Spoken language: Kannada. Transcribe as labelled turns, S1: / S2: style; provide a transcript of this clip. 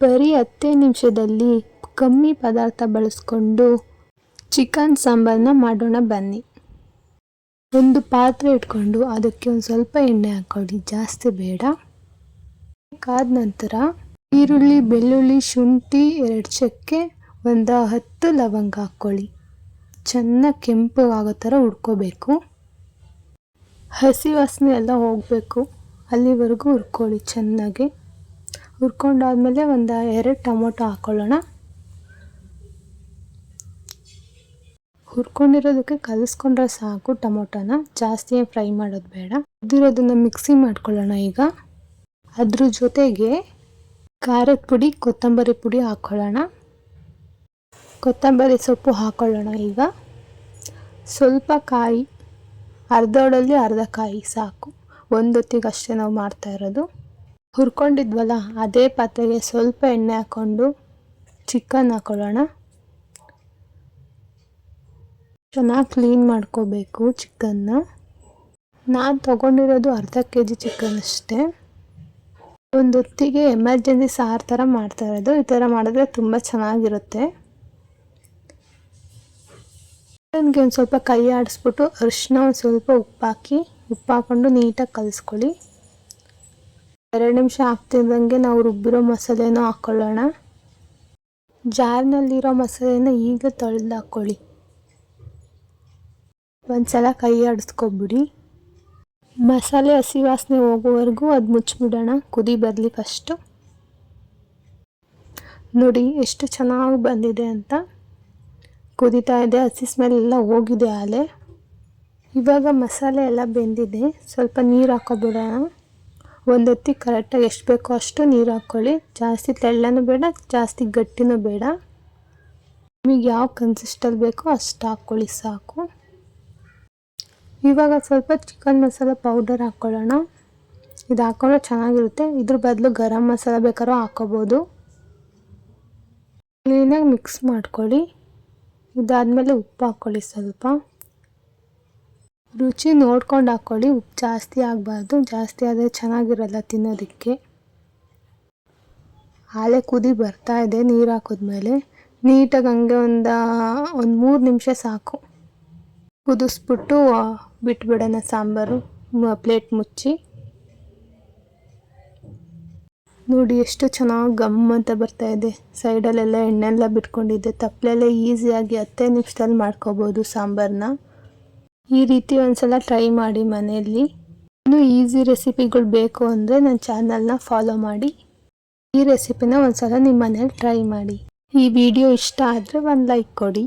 S1: ಬರೀ ಹತ್ತೇ ನಿಮಿಷದಲ್ಲಿ ಕಮ್ಮಿ ಪದಾರ್ಥ ಬಳಸ್ಕೊಂಡು ಚಿಕನ್ ಸಾಂಬಾರನ್ನ ಮಾಡೋಣ ಬನ್ನಿ. ಒಂದು ಪಾತ್ರೆ ಇಟ್ಕೊಂಡು ಅದಕ್ಕೆ ಒಂದು ಸ್ವಲ್ಪ ಎಣ್ಣೆ ಹಾಕ್ಕೊಳ್ಳಿ ಜಾಸ್ತಿ ಬೇಡ. ಕಾದ ನಂತರ ಈರುಳ್ಳಿ, ಬೆಳ್ಳುಳ್ಳಿ, ಶುಂಠಿ, ಎರಡು ಚಕ್ಕೆ, ಒಂದು ಹತ್ತು ಲವಂಗ ಹಾಕ್ಕೊಳ್ಳಿ ಚೆನ್ನಾಗಿ ಕೆಂಪು ಆಗೋ ಥರ ಹುರ್ಕೋಬೇಕು. ಹಸಿ ವಾಸನೆ ಎಲ್ಲ ಹೋಗಬೇಕು. ಅಲ್ಲಿವರೆಗೂ ಹುರ್ಕೊಳ್ಳಿ ಚೆನ್ನಾಗಿ. ಹುರ್ಕೊಂಡಾದ್ಮೇಲೆ ಒಂದು ಎರಡು ಟೊಮೊಟೊ ಹಾಕ್ಕೊಳ್ಳೋಣ ಹುರ್ಕೊಂಡಿರೋದಕ್ಕೆ ಕಲಿಸ್ಕೊಂಡ್ರೆ ಸಾಕು ಟೊಮೊಟೊನ. ಜಾಸ್ತಿ ಫ್ರೈ ಮಾಡೋದು ಬೇಡ. ಅದಿರೋದನ್ನ ಮಿಕ್ಸಿ ಮಾಡ್ಕೊಳ್ಳೋಣ ಈಗ. ಅದ್ರ ಜೊತೆಗೆ ಖಾರದ ಪುಡಿ, ಕೊತ್ತಂಬರಿ ಪುಡಿ ಹಾಕ್ಕೊಳ್ಳೋಣ ಕೊತ್ತಂಬರಿ ಸೊಪ್ಪು ಹಾಕ್ಕೊಳ್ಳೋಣ ಈಗ. ಸ್ವಲ್ಪ ಕಾಯಿ ಅರ್ಧೋಡಲ್ಲಿ ಅರ್ಧ ಕಾಯಿ ಸಾಕು. ಒಂದೊತ್ತಿಗೆ ಅಷ್ಟೇ ನಾವು ಮಾಡ್ತಾ ಇರೋದು. ಹುರ್ಕೊಂಡಿದ್ವಲ್ಲ, ಅದೇ ಪಾತ್ರೆಗೆ ಸ್ವಲ್ಪ ಎಣ್ಣೆ ಹಾಕ್ಕೊಂಡು ಚಿಕನ್ ಹಾಕ್ಕೊಳ್ಳೋಣ ಚೆನ್ನಾಗಿ ಕ್ಲೀನ್ ಮಾಡ್ಕೋಬೇಕು ಚಿಕನ್ನ. ನಾನು ತೊಗೊಂಡಿರೋದು ಅರ್ಧ ಕೆ ಜಿ ಚಿಕನ್ ಅಷ್ಟೇ. ಒಂದು ಹೊತ್ತಿಗೆ ಎಮರ್ಜೆನ್ಸಿ ಸಾರು ಥರ ಮಾಡ್ತಾ ಇರೋದು. ಈ ಥರ ಮಾಡಿದ್ರೆ ತುಂಬ ಚೆನ್ನಾಗಿರುತ್ತೆ. ಚಿಕನ್ಗೆ ಒಂದು ಸ್ವಲ್ಪ ಕೈ ಆಡಿಸ್ಬಿಟ್ಟು ಅರಿಶಿನ ಒಂದು ಸ್ವಲ್ಪ ಉಪ್ಪು ಹಾಕಿ ಉಪ್ಪು ಹಾಕ್ಕೊಂಡು ನೀಟಾಗಿ ಕಲಿಸ್ಕೊಳ್ಳಿ. ಎರಡು ನಿಮಿಷ ಆಗ್ತಿದ್ದಂಗೆ ನಾವು ರುಬ್ಬಿರೋ ಮಸಾಲೆನೂ ಹಾಕ್ಕೊಳ್ಳೋಣ ಜಾರ್ನಲ್ಲಿರೋ ಮಸಾಲೆನ ಈಗ ತೊಳೆದು ಹಾಕ್ಕೊಳ್ಳಿ ಒಂದು ಸಲ ಕೈ ಆಡಿಸ್ಕೊಬಿಡಿ. ಮಸಾಲೆ ಹಸಿ ವಾಸನೆ ಹೋಗೋವರೆಗೂ ಅದು ಮುಚ್ಚಿಬಿಡೋಣ ಕುದಿ ಬರಲಿ ಫಸ್ಟು. ನೋಡಿ, ಎಷ್ಟು ಚೆನ್ನಾಗಿ ಬಂದಿದೆ ಅಂತ. ಕುದಿತಾ ಇದೆ, ಹಸಿ ಸ್ಮೆಲ್ ಎಲ್ಲ ಹೋಗಿದೆ ಆಲೆ. ಇವಾಗ ಮಸಾಲೆ ಎಲ್ಲ ಬೆಂದಿದೆ. ಸ್ವಲ್ಪ ನೀರು ಹಾಕೋಬಿಡೋಣ. ಒಂದು ಹೊತ್ತಿ ಕರೆಕ್ಟಾಗಿ ಎಷ್ಟು ಬೇಕೋ ಅಷ್ಟು ನೀರು ಹಾಕ್ಕೊಳ್ಳಿ. ಜಾಸ್ತಿ ತೆಳ್ಳನೂ ಬೇಡ, ಜಾಸ್ತಿ ಗಟ್ಟಿನೂ ಬೇಡ. ನಿಮಗೆ ಯಾವ ಕನ್ಸಿಸ್ಟಲ್ಲಿ ಬೇಕೋ ಅಷ್ಟು ಹಾಕ್ಕೊಳ್ಳಿ ಸಾಕು. ಇವಾಗ ಸ್ವಲ್ಪ ಚಿಕನ್ ಮಸಾಲ ಪೌಡರ್ ಹಾಕ್ಕೊಳ್ಳೋಣ. ಇದು ಹಾಕ್ಕೊಂಡ್ರೆ ಚೆನ್ನಾಗಿರುತ್ತೆ. ಇದ್ರ ಬದಲು ಗರಂ ಮಸಾಲ ಬೇಕಾದ್ರೂ ಹಾಕೋಬೋದು ಕ್ಲೀನಾಗಿ ಮಿಕ್ಸ್ ಮಾಡ್ಕೊಳ್ಳಿ. ಇದಾದಮೇಲೆ ಉಪ್ಪು ಹಾಕ್ಕೊಳ್ಳಿ ಸ್ವಲ್ಪ. ರುಚಿ ನೋಡ್ಕೊಂಡು ಹಾಕ್ಕೊಳ್ಳಿ ಉಪ್ಪು ಜಾಸ್ತಿ ಆಗಬಾರ್ದು, ಜಾಸ್ತಿ ಆದರೆ ಚೆನ್ನಾಗಿರಲ್ಲ ತಿನ್ನೋದಕ್ಕೆ. ಹಾಲೆ ಕುದಿ ಬರ್ತಾ ಇದೆ, ನೀರು ಹಾಕಿದ್ಮೇಲೆ. ನೀಟಾಗಿ ಹಂಗೆ ಒಂದು ಒಂದು ಮೂರು ನಿಮಿಷ ಸಾಕು. ಕುದಿಸ್ಬಿಟ್ಟು ಬಿಟ್ಬಿಡೋಣ ಸಾಂಬಾರು ಪ್ಲೇಟ್ ಮುಚ್ಚಿ. ನೋಡಿ ಎಷ್ಟು ಚೆನ್ನಾಗಿ ಗಮ್ ಅಂತ ಬರ್ತಾ ಇದೆ. ಸೈಡಲ್ಲೆಲ್ಲ ಎಣ್ಣೆಲ್ಲ ಬಿಟ್ಕೊಂಡಿದ್ದೆ. ತಪ್ಪಲೆಲ್ಲ ಈಸಿಯಾಗಿ ಹತ್ತೇ ನಿಮಿಷದಲ್ಲಿ ಮಾಡ್ಕೋಬೋದು ಸಾಂಬಾರನ್ನ ಈ ರೀತಿ ಒಂದ್ಸಲ ಟ್ರೈ ಮಾಡಿ ಮನೆಯಲ್ಲಿ. ಇನ್ನೂ ಈಸಿ ರೆಸಿಪಿಗಳು ಬೇಕು ಅಂದರೆ ನನ್ನ ಚಾನಲ್ನ ಫಾಲೋ ಮಾಡಿ. ಈ ರೆಸಿಪಿನ ಒಂದ್ಸಲ ನಿಮ್ಮ ಮನೇಲಿ ಟ್ರೈ ಮಾಡಿ. ಈ ವಿಡಿಯೋ ಇಷ್ಟ ಆದರೆ ಒಂದು ಲೈಕ್ ಕೊಡಿ.